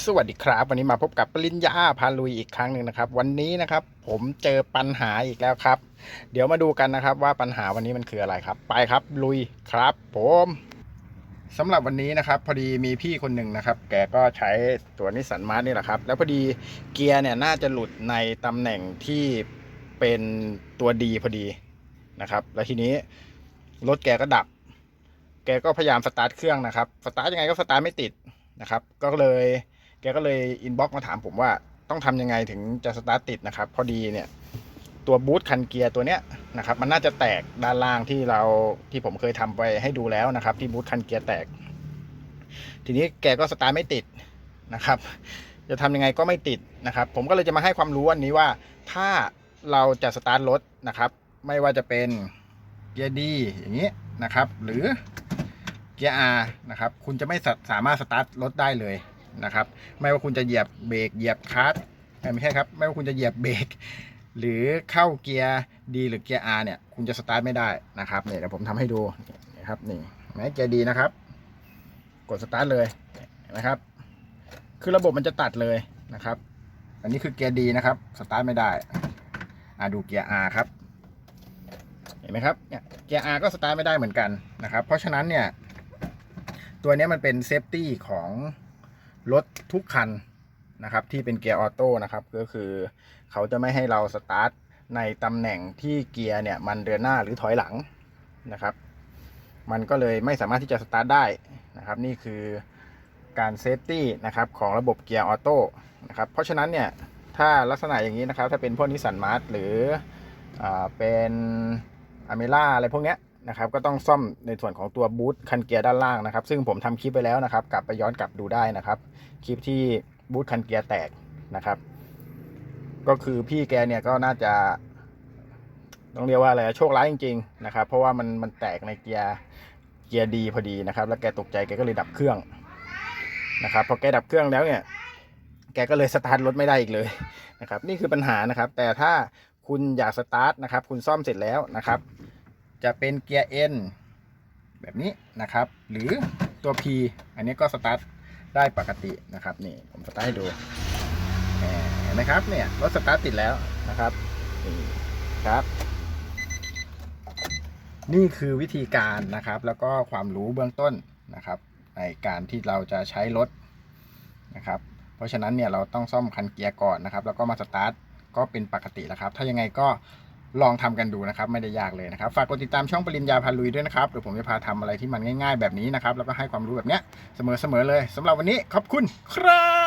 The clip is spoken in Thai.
สวัสดีครับ วันนี้มาพบกับปริญญาพาลุยอีกครั้งหนึ่งนะครับ วันนี้นะครับ ผมเจอปัญหาอีกแล้วครับ เดี๋ยวมาดูกันนะครับ ว่าปัญหาวันนี้มันคืออะไรครับ ไปครับลุยครับ ผมสำหรับวันนี้นะครับ พอดีมีพี่คนหนึ่งนะครับ แกก็ใช้ตัวนิสสันมาร์นี่แหละครับ แล้วพอดีเกียร์เนี่ยน่าจะหลุดในตำแหน่งที่เป็นตัวดีพอดีนะครับ แล้วทีนี้รถแกก็ดับ แกก็พยายามสตาร์ทเครื่องนะครับสตาร์ทยังไงก็สตาร์ทไม่ติดนะครับ ก็เลย แกก็เลยอินบ็อกมาถามผมว่าต้องทำยังไงถึงจะสตาร์ทติดนะครับ พอดีเนี่ย ตัวบูทคันเกียร์ตัวเนี้ยนะครับ มันน่าจะแตกด้านล่างที่เราที่ผมเคยทำไปให้ดูแล้วนะครับ ที่บูทคันเกียร์แตก ทีนี้แกก็สตาร์ทไม่ติดนะครับ จะทำยังไงก็ไม่ติดนะครับ ผมก็เลยจะมาให้ความรู้วันนี้ว่า ถ้าเราจะสตาร์ทรถนะครับ ไม่ว่าจะเป็นเกียร์ดีอย่างนี้นะครับ หรือเกียร์ R นะครับ คุณจะไม่สาสามารถสตาร์ทรถได้เลย นะครับ ไม่ว่าคุณจะเหยียบเบรกเหยียบคลัตช์ไม่ใช่ครับ ไม่ว่าคุณจะเหยียบเบรกหรือเข้าเกียร์ดีหรือเกียร์ R เนี่ย คุณจะสตาร์ทไม่ได้นะครับเนี่ยเดี๋ยวผมทำให้ดูนะครับนี่เห็นไหมเกียร์ดีนะครับ กดสตาร์ทเลยนไหมครับ คือระบบมันจะตัดเลยนะครับ อันนี้คือเกียร์ดีนะครับสตาร์ทไม่ได้อ่าดูเกียร์ R ครับเห็นไหมครับเนี่ยเกียร์ R ก็สตาร์ทไม่ได้เหมือนกันนะครับ เพราะฉะนั้นเนี่ย ตัวนี้มันเป็นเซฟตี้ของ รถทุกคันนะครับที่เป็นเกียร์ออโต้นะครับก็คือเขาจะไม่ให้เราสตาร์ทในตำแหน่งที่เกียร์เนี่ยมันเดินหน้าหรือถอยหลังนะครับ มันก็เลยไม่สามารถที่จะสตาร์ทได้นะครับ นี่คือการเซฟตี้นะครับของระบบเกียร์ออโต้นะครับเพราะฉะนั้นเนี่ยถ้าลักษณะอย่างนี้นะครับ ถ้าเป็นพวกนิสสันมาร์ทหรืออเป็นอเมล่าอะไรพวกเนี้ย นะครับก็ต้องซ่อมในส่วนของตัวบูทคันเกียร์ด้านล่างนะครับ ซึ่งผมทำคลิปไปแล้วนะครับ กลับไปย้อนกลับดูได้นะครับ คลิปที่บูทคันเกียร์แตกนะครับ ก็คือพี่แกเนี่ยก็น่าจะต้องเรียกว่าอะไรโชคร้ายจริงๆนะครับ เพราะว่ามันมันแตกในเกียร์เกียร์ดีพอดีนะครับ แล้วแกตกใจแกก็เลยดับเครื่องนะครับพอแกดับเครื่องแล้วเนี่ย แกก็เลยสตาร์ทรถไม่ได้อีกเลยนะครับ นี่คือปัญหานะครับ แต่ถ้าคุณอยากสตาร์ทนะครับ คุณซ่อมเสร็จแล้วนะครับ จะเป็นเกียร์ N แบบนี้นะครับ หรือตัว P อันนี้ก็สตาร์ทได้ปกตินะครับนี่ผมสตาร์ทให้ดูเห็นไหมครับเนี่ยรถสตาร์ทติดแล้วนะครับนี่ครับ นี่คือวิธีการนะครับ แล้วก็ความรู้เบื้องต้นนะครับ ในการที่เราจะใช้รถนะครับ เพราะฉะนั้นเนี่ยเราต้องซ่อมคันเกียร์ก่อนนะครับ แล้วก็มาสตาร์ทก็เป็นปกติแล้วครับ ถ้ายังไงก็ ลองทำกันดูนะครับ ไม่ได้ยากเลยนะครับ ฝากกดติดตามช่องปริญญาพาลุยด้วยนะครับเดี๋ยวผมจะพาทำอะไรที่มันง่าย ๆ แบบนี้นะครับ แล้วก็ให้ความรู้แบบเนี้ยเสมอๆเลยสำหรับวันนี้ขอบคุณครับ